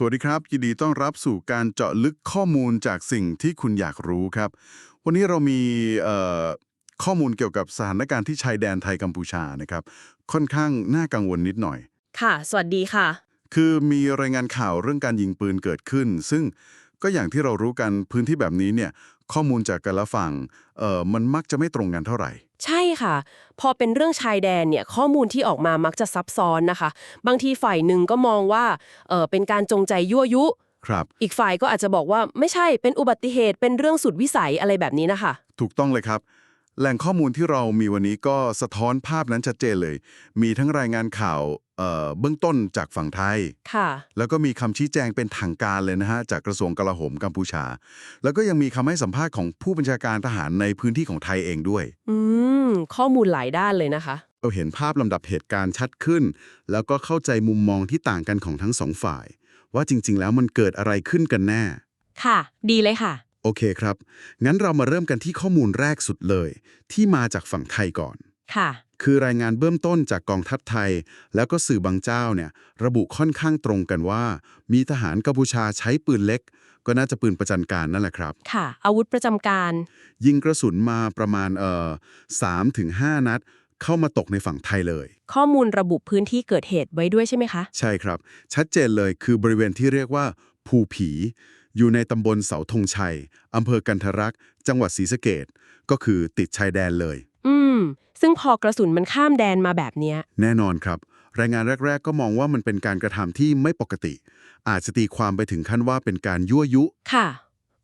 สวัสดีครับ ยินดีต้อนรับสู่การเจาะลึกข้อมูลจากสิ่งที่คุณอยากรู้ครับ วันนี้เรามีเอ่อข้อมูลเกี่ยวกับสถานการณ์ที่ชายแดนไทยกัมพูชานะครับ ค่อนข้างน่ากังวลนิดหน่อย ค่ะ สวัสดีค่ะ คือมีรายงานข่าวเรื่องการยิงปืนเกิดขึ้น ซึ่งก็อย่างที่เรารู้กันพื้นที่แบบนี้เนี่ย ข้อมูลจากแต่ละฝั่งเอ่อมันมักจะไม่ตรงกันเท่าไหร่ ใช่ค่ะ พอเป็นเรื่องชายแดนเนี่ยข้อมูลที่ออกมามักจะซับซ้อนนะคะ บางทีฝ่ายหนึ่งก็มองว่าเออเป็นการจงใจยั่วยุ ครับ อีกฝ่ายก็อาจจะบอกว่าไม่ใช่เป็นอุบัติเหตุเป็นเรื่องสุดวิสัยอะไรแบบนี้นะคะ ถูกต้องเลยครับ แหล่งข้อมูลที่เรามีวันนี้ก็สะท้อนภาพนั้นชัดเจนเลย มีทั้งรายงานข่าว เอ่อเบื้องต้นจากฝั่งไทย ค่ะ แล้วก็มีคำชี้แจงเป็นทางการเลยนะฮะ จากกระทรวงกลาโหมกัมพูชา แล้วก็ยังมีคำให้สัมภาษณ์ของผู้บัญชาการทหารในพื้นที่ของไทยเองด้วย อืม ข้อมูลหลายด้านเลยนะคะ เราเห็นภาพลำดับเหตุการณ์ชัดขึ้น แล้วก็เข้าใจมุมมองที่ต่างกันของทั้งสองฝ่าย ว่าจริง ๆ แล้วมันเกิดอะไรขึ้นกันแน่ ค่ะ ดีเลยค่ะ โอเคครับ งั้นเรามาเริ่มกันที่ข้อมูลแรกสุดเลย ที่มาจากฝั่งไทยก่อน ค่ะ คือรายงานเบื้องต้นจากกองทัพไทย แล้วก็สื่อบางเจ้าเนี่ยระบุค่อนข้างตรงกันว่า มีทหารกัมพูชาใช้ปืนเล็ก ก็น่าจะปืนประจันการนั่นแหละครับ ค่ะ อาวุธประจำการ ยิงกระสุนมาประมาณเอ่อสามถึงห้านัด เข้ามาตกในฝั่งไทยเลย ข้อมูลระบุพื้นที่เกิดเหตุไว้ด้วยใช่ไหมคะ ใช่ครับ ชัดเจนเลยคือบริเวณที่เรียกว่า ภูผี อยู่ในตำบลเสาธงชัยอำเภอกันทรรักษ์จังหวัดศรีสะเกดก็คือติดชายแดนเลย อืม ซึ่งพอกระสุนมันข้ามแดนมาแบบเนี้ย แน่นอนครับ รายงานแรก ๆ ก็มองว่ามันเป็นการกระทำที่ไม่ปกติ อาจจะตีความไปถึงขั้นว่าเป็นการยั่วยุ ค่ะ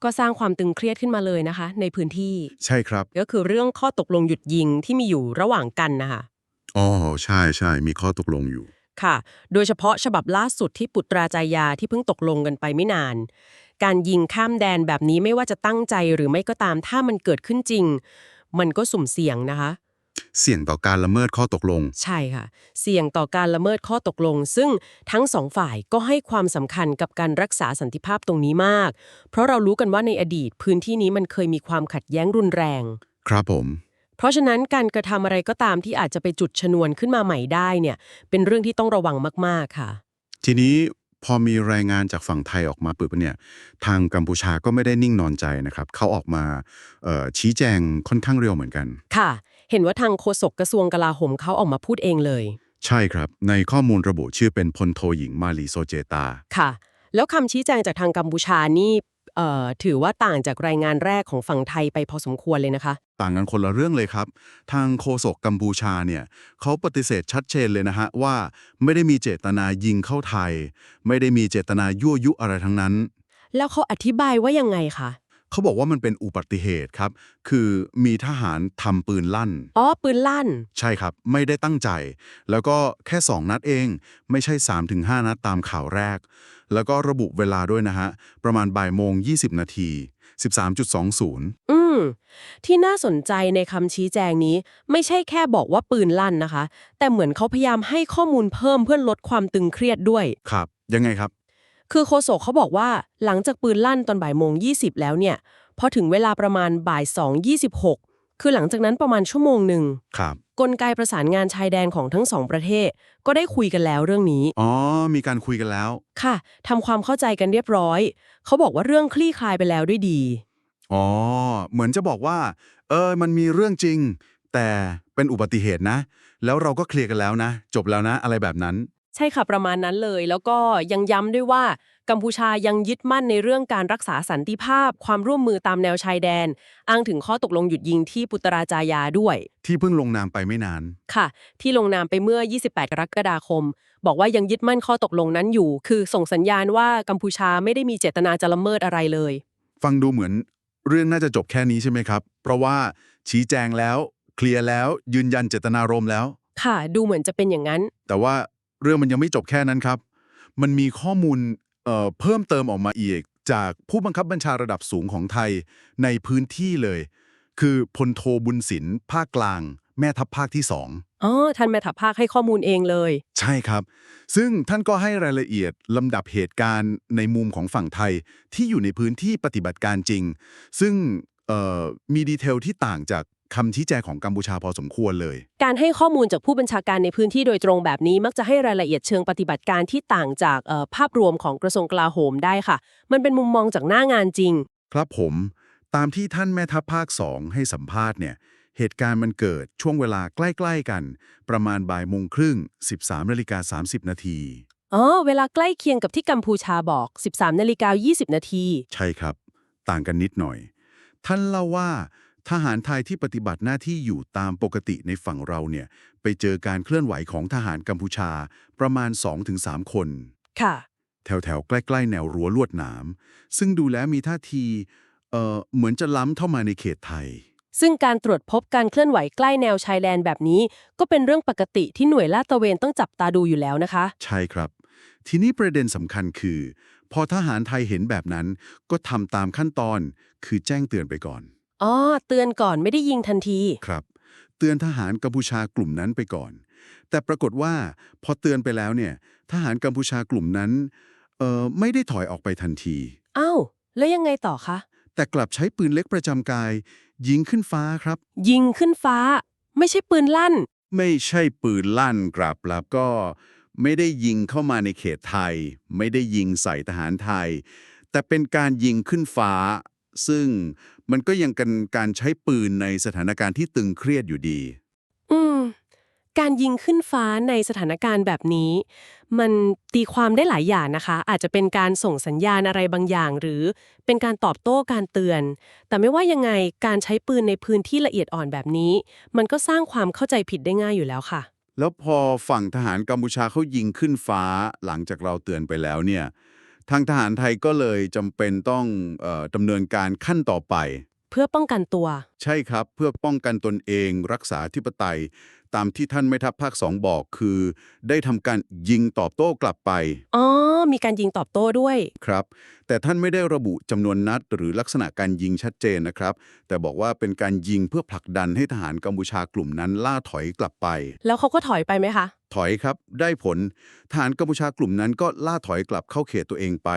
ก็สร้างความตึงเครียดขึ้นมาเลยนะคะ ในพื้นที่ ใช่ครับ ก็คือเรื่องข้อตกลงหยุดยิงที่มีอยู่ระหว่างกันนะคะ อ๋อใช่ใช่มีข้อตกลงอยู่ ค่ะ โดยเฉพาะฉบับล่าสุดที่ปุตราจายาที่เพิ่งตกลงกันไปไม่นาน การยิงข้ามแดนแบบนี้ไม่ว่าจะตั้งใจหรือไม่ก็ตาม ถ้ามันเกิดขึ้นจริง มันก็สุ่มเสี่ยงนะคะ เสี่ยงต่อการละเมิดข้อตกลง ใช่ค่ะ เสี่ยงต่อการละเมิดข้อตกลง ซึ่งทั้งสองฝ่ายก็ให้ความสำคัญกับการรักษาสันติภาพตรงนี้มาก เพราะเรารู้กันว่าในอดีตพื้นที่นี้มันเคยมีความขัดแย้งรุนแรง ครับผม เพราะฉะนั้นการกระทำอะไรก็ตามที่อาจจะไปจุดชนวนขึ้นมาใหม่ได้เนี่ย เป็นเรื่องที่ต้องระวังมากๆค่ะ ทีนี้พอมีรายงานจากฝั่งไทยออกมาปุ๊บเนี่ยทางกัมพูชาก็ไม่ได้นิ่งนอนใจนะครับ เขาออกมาเอ่อชี้แจงค่อนข้างเร็วเหมือนกัน ค่ะ เห็นว่าทางโฆษกกระทรวงกลาโหมเขาออกมาพูดเองเลย ใช่ครับ ในข้อมูลระบุชื่อเป็นพลโทหญิงมาลีโซเจตา ค่ะ แล้วคำชี้แจงจากทางกัมพูชานี่เอ่อถือว่าต่างจากรายงานแรกของฝั่งไทยไปพอสมควรเลยนะคะ ต่างกันคนละเรื่องเลยครับ ทางโฆษกกัมพูชาเนี่ยเขาปฏิเสธชัดเจนเลยนะฮะว่าไม่ได้มีเจตนายิงเข้าไทย ไม่ได้มีเจตนายั่วยุอะไรทั้งนั้น แล้วเขาอธิบายว่ายังไงคะ เขาบอกว่ามันเป็นอุบัติเหตุครับ คือมีทหารทำปืนลั่น อ๋อ ปืนลั่น ใช่ครับ ไม่ได้ตั้งใจ แล้วก็แค่ 2 นัดเอง ไม่ใช่ 3-5 นัดตามข่าวแรก แล้วก็ระบุเวลาด้วยนะฮะ ประมาณบ่ายโมง 20 นาที 13.20 อืม ที่น่าสนใจในคำชี้แจงนี้ ไม่ใช่แค่บอกว่าปืนลั่นนะคะ แต่เหมือนเขาพยายามให้ข้อมูลเพิ่มเพื่อลดความตึงเครียดด้วย ครับ ยังไงครับ คือโฆษกเขาบอกว่าหลังจากปืนลั่นตอนบ่ายโมง 20 แล้วเนี่ยพอถึงเวลาประมาณบ่าย2.26 คือหลังจากนั้นประมาณชั่วโมงหนึ่งครับกลไกประสานงานชายแดนของทั้งสองประเทศ ก็ได้คุยกันแล้วเรื่องนี้ อ๋อ มีการคุยกันแล้ว ค่ะทำความเข้าใจกันเรียบร้อย เขาบอกว่าเรื่องคลี่คลายไปแล้วด้วยดี อ๋อ เหมือนจะบอกว่า เออ มันมีเรื่องจริง แต่เป็นอุบัติเหตุนะ แล้วเราก็เคลียร์กันแล้วนะ จบแล้วนะ อะไรแบบนั้น ใช่ค่ะประมาณนั้นเลย แล้วก็ยังย้ำด้วยว่ากัมพูชายังยึดมั่นในเรื่องการรักษาสันติภาพ ความร่วมมือตามแนวชายแดน อ้างถึงข้อตกลงหยุดยิงที่ปุตราจายาด้วย ที่เพิ่งลงนามไปไม่นาน ค่ะ ที่ลงนามไปเมื่อ 28 กรกฎาคม บอกว่ายังยึดมั่นข้อตกลงนั้นอยู่ คือส่งสัญญาณว่ากัมพูชาไม่ได้มีเจตนาจะละเมิดอะไรเลย ฟังดูเหมือน เรื่องน่าจะจบแค่นี้ใช่ไหมครับ เพราะว่าชี้แจงแล้ว เคลียร์แล้วยืนยันเจตนารมณ์แล้ว ค่ะ ดูเหมือนจะเป็นอย่างนั้น แต่ว่า เรื่องมันยังไม่จบแค่นั้นครับ มันมีข้อมูลเอ่อเพิ่มเติมออกมาอีก จากผู้บังคับบัญชาระดับสูงของไทยในพื้นที่เลย คือพลโทบุญศิลป์ภาคกลาง แม่ทัพภาคที่สองอ๋อท่านแม่ทัพภาคให้ข้อมูลเองเลย ใช่ครับ ซึ่งท่านก็ให้รายละเอียดลำดับเหตุการณ์ในมุมของฝั่งไทยที่อยู่ในพื้นที่ปฏิบัติการจริง ซึ่งเอ่อมีดีเทลที่ต่างจาก คำชี้แจงของกัมพูชาพอสมควรเลย การให้ข้อมูลจากผู้บัญชาการในพื้นที่โดยตรงแบบนี้ มักจะให้รายละเอียดเชิงปฏิบัติการที่ต่างจากเอ่อภาพรวมของกระทรวงกลาโหมได้ค่ะ มันเป็นมุมมองจากหน้างานจริง ครับผมตามที่ท่านแม่ทัพภาค2ให้สัมภาษณ์เนี่ยเหตุการณ์มันเกิดช่วงเวลาใกล้ ๆ กัน ประมาณบ่ายโมงครึ่ง 13นาฬิกา30 นาทีอ๋อเวลาใกล้เคียงกับที่กัมพูชาบอก 13นาฬิกา20 นาที ใช่ครับ ต่างกันนิดหน่อย ท่านเล่าว่า ทหารไทยที่ปฏิบัติหน้าที่อยู่ตามปกติในฝั่งเราเนี่ยไปเจอการเคลื่อนไหวของทหารกัมพูชาประมาณ 2-3 คน ค่ะ แถวๆใกล้ ๆ แนวรั้วลวดหนาม ซึ่งดูแล้วมีท่าทีเอ่อเหมือนจะล้ำเข้ามาในเขตไทย ซึ่งการตรวจพบการเคลื่อนไหวใกล้แนวชายแดนแบบนี้ ก็เป็นเรื่องปกติที่หน่วยลาดตระเวนต้องจับตาดูอยู่แล้วนะคะ ใช่ครับ ทีนี้ประเด็นสำคัญคือ พอทหารไทยเห็นแบบนั้นก็ทำตามขั้นตอนคือแจ้งเตือนไปก่อน อ๋อ เตือนก่อนไม่ได้ยิงทันที ครับ เตือนทหารกัมพูชากลุ่มนั้นไปก่อน แต่ปรากฏว่าพอเตือนไปแล้วเนี่ย ทหารกัมพูชากลุ่มนั้นเอ่อไม่ได้ถอยออกไปทันที อ้าว แล้วยังไงต่อคะ แต่กลับใช้ปืนเล็กประจำกาย ยิงขึ้นฟ้าครับ ยิงขึ้นฟ้า ไม่ใช่ปืนลั่น ไม่ใช่ปืนลั่นกลับแล้วก็ไม่ได้ยิงเข้ามาในเขตไทย ไม่ได้ยิงใส่ทหารไทย แต่เป็นการยิงขึ้นฟ้า ซึ่งมันก็ยังกันการใช้ปืนในสถานการณ์ที่ตึงเครียดอยู่ดี อืม การยิงขึ้นฟ้าในสถานการณ์แบบนี้ มันตีความได้หลายอย่างนะคะ อาจจะเป็นการส่งสัญญาณอะไรบางอย่าง หรือเป็นการตอบโต้การเตือน แต่ไม่ว่ายังไงการใช้ปืนในพื้นที่ละเอียดอ่อนแบบนี้ มันก็สร้างความเข้าใจผิดได้ง่ายอยู่แล้วค่ะ แล้วพอฝั่งทหารกัมพูชาเขายิงขึ้นฟ้าหลังจากเราเตือนไปแล้วเนี่ย ทางทหารไทยก็เลยจำเป็นต้องเออดำเนินการขั้นต่อไป เพื่อป้องกันตัว ใช่ครับเพื่อป้องกันตนเองรักษาธิปไตย ตามที่ท่านแม่ทัพภาคสองบอกคือ ได้ทำการยิงตอบโต้กลับไปอ๋อ มีการยิงตอบโต้ด้วย ครับ แต่ท่านไม่ได้ระบุจำนวนนัด หรือลักษณะการยิงชัดเจนนะครับ แต่บอกว่าเป็นการยิงเพื่อผลักดันให้ทหารกัมพูชากลุ่มนั้นล่าถอยกลับไป แล้วเขาก็ถอยไปไหมคะ ถอยครับ ได้ผลทหารกัมพูชากลุ่มนั้นก็ล่าถอยกลับเข้าเขตตัวเองไป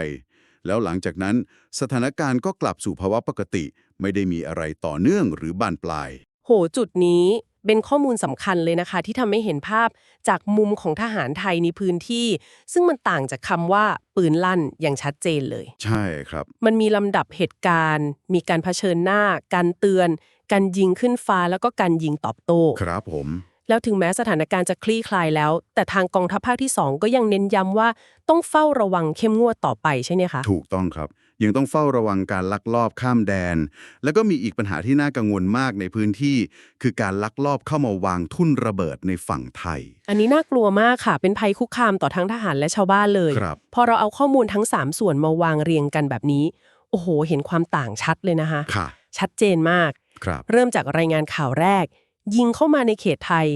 แล้วหลังจากนั้นสถานการณ์ก็กลับสู่ภาวะปกติ ไม่ได้มีอะไรต่อเนื่องหรือบานปลาย โหจุดนี้เป็นข้อมูลสำคัญเลยนะคะ ที่ทำให้เห็นภาพจากมุมของทหารไทยในพื้นที่ ซึ่งมันต่างจากคำว่าปืนลั่นอย่างชัดเจนเลย ใช่ครับ มันมีลำดับเหตุการณ์ มีการเผชิญหน้า การเตือน การยิงขึ้นฟ้าแล้วก็การยิงตอบโต้ครับผม แล้วถึงแม้สถานการณ์จะคลี่คลายแล้ว แต่ทางกองทัพภาคที่ 2 ก็ยังเน้นย้ำว่าต้องเฝ้าระวังเข้มงวดต่อไปใช่ไหมคะถูกต้องครับ ยังต้องเฝ้าระวังการลักลอบข้ามแดน แล้วก็มีอีกปัญหาที่น่ากังวลมากในพื้นที่ คือการลักลอบเข้ามาวางทุ่นระเบิดในฝั่งไทย อันนี้น่ากลัวมากค่ะ เป็นภัยคุกคามต่อทั้งทหารและชาวบ้านเลยครับพอเราเอาข้อมูลทั้ง 3 ส่วนมาวางเรียงกันแบบนี้ โอ้โห เห็นความต่างชัดเลยนะคะค่ะชัดเจนมากครับเริ่มจากรายงานข่าวแรก ยิงเข้ามาในเขตไทย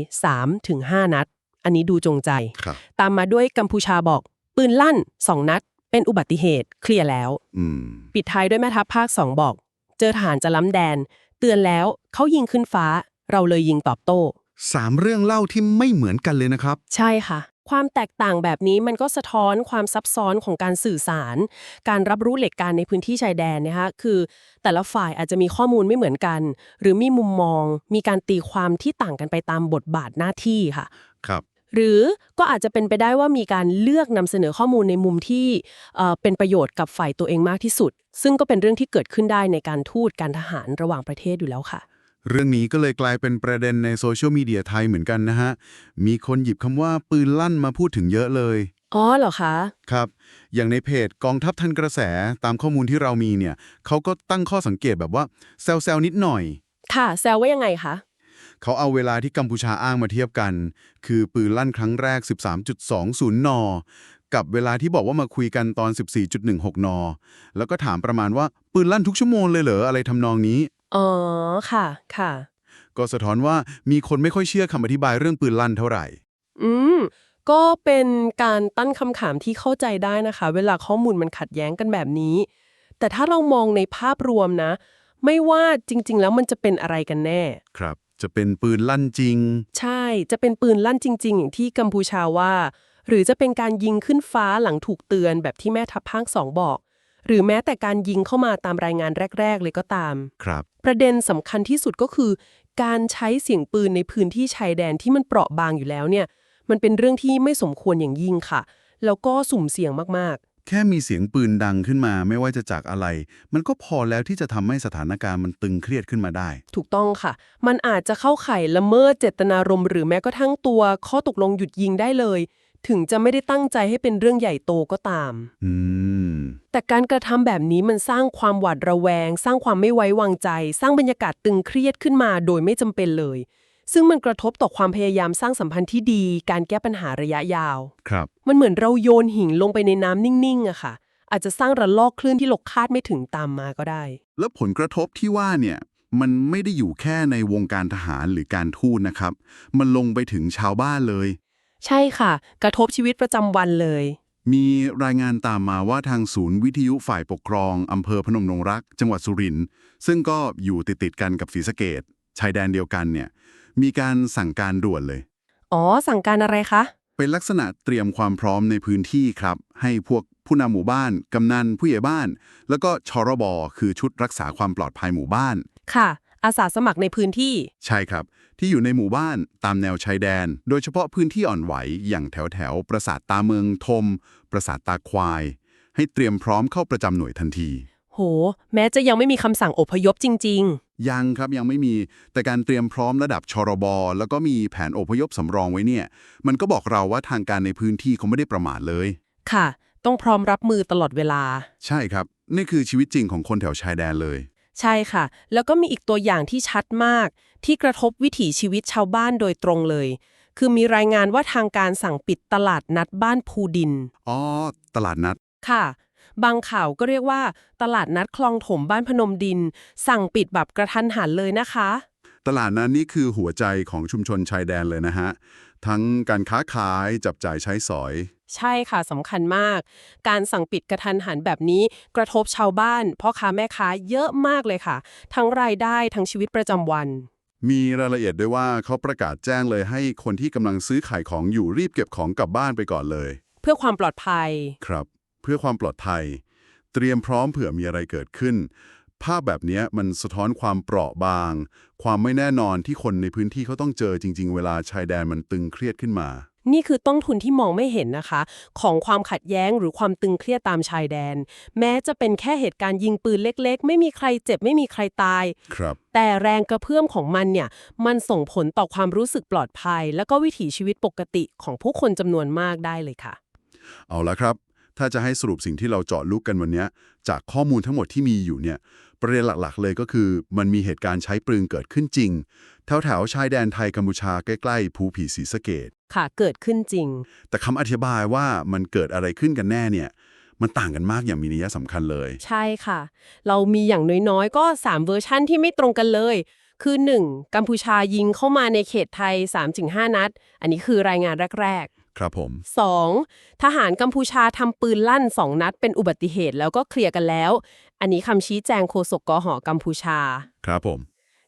3-5 นัด อันนี้ดูจงใจครับตามมาด้วยกัมพูชาบอก ปืนลั่น 2 นัด เป็นอุบัติเหตุเคลียร์แล้วอืมปิดท้ายด้วยแม่ทัพภาค 2 บอก เจอทหารจะล้ำแดน เตือนแล้วเขายิงขึ้นฟ้า เราเลยยิงตอบโต้สามเรื่องเล่าที่ไม่เหมือนกันเลยนะครับ ใช่ค่ะ ความแตกต่างแบบนี้มันก็สะท้อนความซับซ้อนของการสื่อสาร การรับรู้เหตุการณ์ในพื้นที่ชายแดนนะคะคือ แต่ละฝ่ายอาจจะมีข้อมูลไม่เหมือนกัน หรือมีมุมมอง มีการตีความที่ต่างกันไปตามบทบาทหน้าที่ค่ะ ครับ หรือก็อาจจะเป็นไปได้ว่ามีการเลือกนำเสนอข้อมูลในมุมที่เอ่อเป็นประโยชน์กับฝ่ายตัวเองมากที่สุด ซึ่งก็เป็นเรื่องที่เกิดขึ้นได้ในการทูตการทหารระหว่างประเทศอยู่แล้วค่ะ เรื่องนี้ก็เลยกลายเป็นประเด็นในโซเชียลมีเดียไทยเหมือนกันนะฮะ มีคนหยิบคำว่าปืนลั่นมาพูดถึงเยอะเลย อ๋อเหรอคะ ครับ อย่างในเพจกองทัพทันกระแสตามข้อมูลที่เรามีเนี่ยเขาก็ตั้งข้อสังเกตแบบว่าแซวๆนิดหน่อย ค่ะ แซวว่ายังไงคะ เขาเอาเวลาที่กัมพูชาอ้างมาเทียบกัน คือปืนลั่นครั้งแรก 13.20 น กับเวลาที่บอกว่ามาคุยกันตอน 14.16 น แล้วก็ถามประมาณว่าปืนลั่นทุกชั่วโมงเลยเหรออะไรทำนองนี้ อ๋อ ค่ะ ค่ะ ก็สะท้อนว่ามีคนไม่ค่อยเชื่อคำอธิบายเรื่องปืนลั่นเท่าไหร่ อืม ก็เป็นการตั้งคำถามที่เข้าใจได้นะคะ เวลาข้อมูลมันขัดแย้งกันแบบนี้ แต่ถ้าเรามองในภาพรวมนะ ไม่ว่าจริง ๆ แล้วมันจะเป็นอะไรกันแน่ ครับ จะเป็นปืนลั่นจริง ใช่ จะเป็นปืนลั่นจริง ๆ อย่างที่กัมพูชาว่า หรือจะเป็นการยิงขึ้นฟ้าหลังถูกเตือนแบบที่แม่ทัพภาคสองบอก หรือแม้แต่การยิงเข้ามาตามรายงานแรก ๆ เลยก็ตาม ครับ ประเด็นสำคัญที่สุดก็คือ การใช้เสียงปืนในพื้นที่ชายแดนที่มันเปราะบางอยู่แล้วเนี่ย มันเป็นเรื่องที่ไม่สมควรอย่างยิ่งค่ะ แล้วก็สุ่มเสี่ยงมากแค่มีเสียงปืนดังขึ้นมาไม่ว่าจะจากอะไร มันก็พอแล้วที่จะทำให้สถานการณ์มันตึงเครียดขึ้นมาได้ ๆ ถูกต้องค่ะ มันอาจจะเข้าข่ายละเมิดเจตนารมณ์หรือแม้กระทั่งตัวข้อตกลงหยุดยิงได้เลย ถึงจะไม่ได้ตั้งใจให้เป็นเรื่องใหญ่โตก็ตาม อืม แต่การกระทำแบบนี้มันสร้างความหวาดระแวง สร้างความไม่ไว้วางใจ สร้างบรรยากาศตึงเครียดขึ้นมาโดยไม่จำเป็นเลย ซึ่งมันกระทบต่อความพยายามสร้างสัมพันธ์ที่ดี การแก้ปัญหาระยะยาว ครับ มันเหมือนเราโยนหินลงไปในน้ำนิ่งๆอะค่ะ อาจจะสร้างระลอกคลื่นที่เราคาดไม่ถึงตามมาก็ได้ แล้วผลกระทบที่ว่าเนี่ย มันไม่ได้อยู่แค่ในวงการทหารหรือการทูตนะครับ มันลงไปถึงชาวบ้านเลย ใช่ค่ะ กระทบชีวิตประจำวันเลย มีรายงานตามมาว่าทางศูนย์วิทยุฝ่ายปกครองอำเภอพนมนงรัก จังหวัดสุรินทร์ซึ่งก็อยู่ติดติดๆกันกับศรีสะเกดชายแดนเดียวกันเนี่ยมีการสั่งการด่วนเลย อ๋อ สั่งการอะไรคะ เป็นลักษณะเตรียมความพร้อมในพื้นที่ครับ ให้พวกผู้นำหมู่บ้าน กำนันผู้ใหญ่บ้าน แล้วก็ชรบคือชุดรักษาความปลอดภัยหมู่บ้าน ค่ะ อาสาสมัครในพื้นที่ ใช่ครับ ที่อยู่ในหมู่บ้านตามแนวชายแดน โดยเฉพาะพื้นที่อ่อนไหวอย่างแถวแถวๆปราสาทตาเมืองทม ปราสาทตาควาย ให้เตรียมพร้อมเข้าประจำหน่วยทันที โห แม้จะยังไม่มีคำสั่งอพยพจริง ยังครับยังไม่มีแต่การเตรียมพร้อมระดับชรบแล้วก็มีแผนอพยพสำรองไว้เนี่ย มันก็บอกเราว่าทางการในพื้นที่เขาไม่ได้ประมาทเลย ๆ ค่ะ ต้องพร้อมรับมือตลอดเวลา ใช่ครับ นี่คือชีวิตจริงของคนแถวชายแดนเลย ใช่ค่ะ แล้วก็มีอีกตัวอย่างที่ชัดมาก ที่กระทบวิถีชีวิตชาวบ้านโดยตรงเลย คือมีรายงานว่าทางการสั่งปิดตลาดนัดบ้านภูดิน อ๋อ ตลาดนัด ค่ะ บางข่าวก็เรียกว่า ตลาดนัดคลองถมบ้านพนมดิน สั่งปิดแบบกระทันหันเลยนะคะ ตลาดนั้นนี่คือหัวใจของชุมชนชายแดนเลยนะฮะ ทั้งการค้าขายจับจ่ายใช้สอย ใช่ค่ะสำคัญมาก การสั่งปิดกระทันหันแบบนี้ กระทบชาวบ้านพ่อค้าแม่ค้าเยอะมากเลยค่ะ ทั้งรายได้ทั้งชีวิตประจำวัน มีรายละเอียดด้วยว่าเขาประกาศแจ้งเลยให้คนที่กำลังซื้อขายของอยู่รีบเก็บของกลับบ้านไปก่อนเลย เพื่อความปลอดภัยครับ เพื่อความปลอดภัย เตรียมพร้อมเผื่อมีอะไรเกิดขึ้น ภาพแบบเนี้ยมันสะท้อนความเปราะบาง ความไม่แน่นอนที่คนในพื้นที่เขาต้องเจอจริง ๆ เวลาชายแดนมันตึงเครียดขึ้นมา นี่คือต้นทุนที่มองไม่เห็นนะคะ ของความขัดแย้งหรือความตึงเครียดตามชายแดน แม้จะเป็นแค่เหตุการณ์ยิงปืนเล็ก ๆ ไม่มีใครเจ็บไม่มีใครตาย ครับ แต่แรงกระเพื่อมของมันเนี่ย มันส่งผลต่อความรู้สึกปลอดภัย และก็วิถีชีวิตปกติของผู้คนจำนวนมากได้เลยค่ะ เอาละครับ ถ้าจะให้สรุปสิ่งที่เราเจาะลึกกันวันเนี้ยจากข้อมูลทั้งหมดที่มีอยู่เนี่ย ประเด็นหลักๆ เลยก็คือ มันมีเหตุการณ์ใช้ปืนเกิดขึ้นจริง แถวๆชายแดนไทยกัมพูชาใกล้ๆภูผีศรีสะเกดค่ะเกิดขึ้นจริง แต่คำอธิบายว่ามันเกิดอะไรขึ้นกันแน่เนี่ย มันต่างกันมากอย่างมีนัยสำคัญเลย ใช่ค่ะ เรามีอย่างน้อยๆ ก็ 3 เวอร์ชั่นที่ไม่ตรงกันเลย คือ 1. กัมพูชายิงเข้ามาในเขตไทย 3-5 นัด อันนี้คือรายงานแรกครับผมๆ 2. ทหารกัมพูชาทำปืนลั่น 2 นัดเป็นอุบัติเหตุแล้วก็เคลียร์กันแล้ว อันนี้คำชี้แจงโฆษกกหอกัมพูชา ครับผม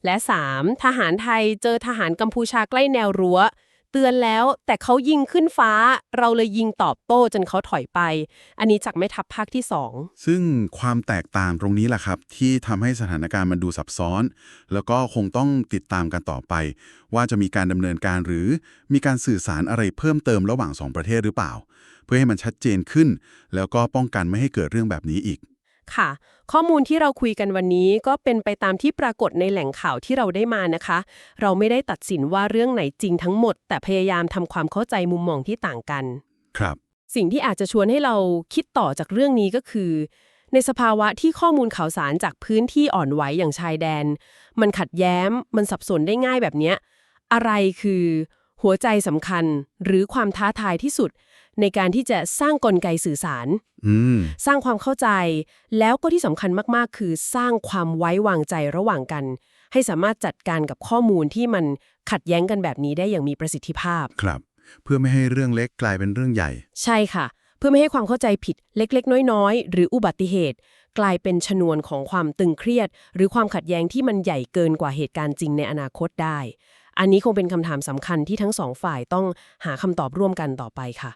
และ 3. ทหารไทยเจอทหารกัมพูชาใกล้แนวรั้ว เตือนแล้วแต่เขายิงขึ้นฟ้า เราเลยยิงตอบโต้จนเขาถอยไป อันนี้จากแม่ทัพภาคที่ 2 ซึ่งความแตกต่างตรงนี้แหละครับ ที่ทำให้สถานการณ์มันดูซับซ้อน แล้วก็คงต้องติดตามกันต่อไป ว่าจะมีการดำเนินการหรือมีการสื่อสารอะไรเพิ่มเติมระหว่างสองประเทศหรือเปล่า เพื่อให้มันชัดเจนขึ้น แล้วก็ป้องกันไม่ให้เกิดเรื่องแบบนี้อีก ค่ะ ข้อมูลที่เราคุยกันวันนี้ก็เป็นไปตามที่ปรากฏในแหล่งข่าวที่เราได้มานะคะ เราไม่ได้ตัดสินว่าเรื่องไหนจริงทั้งหมด แต่พยายามทำความเข้าใจมุมมองที่ต่างกัน ครับ สิ่งที่อาจจะชวนให้เราคิดต่อจากเรื่องนี้ก็คือ ในสภาวะที่ข้อมูลข่าวสารจากพื้นที่อ่อนไหวอย่างชายแดน มันขัดแย้ม มันสับสนได้ง่ายแบบเนี้ยอะไรคือ หัวใจสำคัญหรือความท้าทายที่สุด ในการที่จะสร้างกลไกสื่อสารอืมสร้างความเข้าใจ แล้วก็ที่สำคัญมาก ๆ คือสร้างความไว้วางใจระหว่างกัน ให้สามารถจัดการกับข้อมูลที่มันขัดแย้งกันแบบนี้ได้อย่างมีประสิทธิภาพ ครับ เพื่อไม่ให้เรื่องเล็กกลายเป็นเรื่องใหญ่ ใช่ค่ะ เพื่อไม่ให้ความเข้าใจผิดเล็ก ๆ น้อย ๆ หรืออุบัติเหตุ กลายเป็นชนวนของความตึงเครียด หรือความขัดแย้งที่มันใหญ่เกินกว่าเหตุการณ์จริงในอนาคตได้ อันนี้คงเป็นคำถามสำคัญที่ทั้งสองฝ่ายต้องหาคำตอบร่วมกันต่อไปค่ะ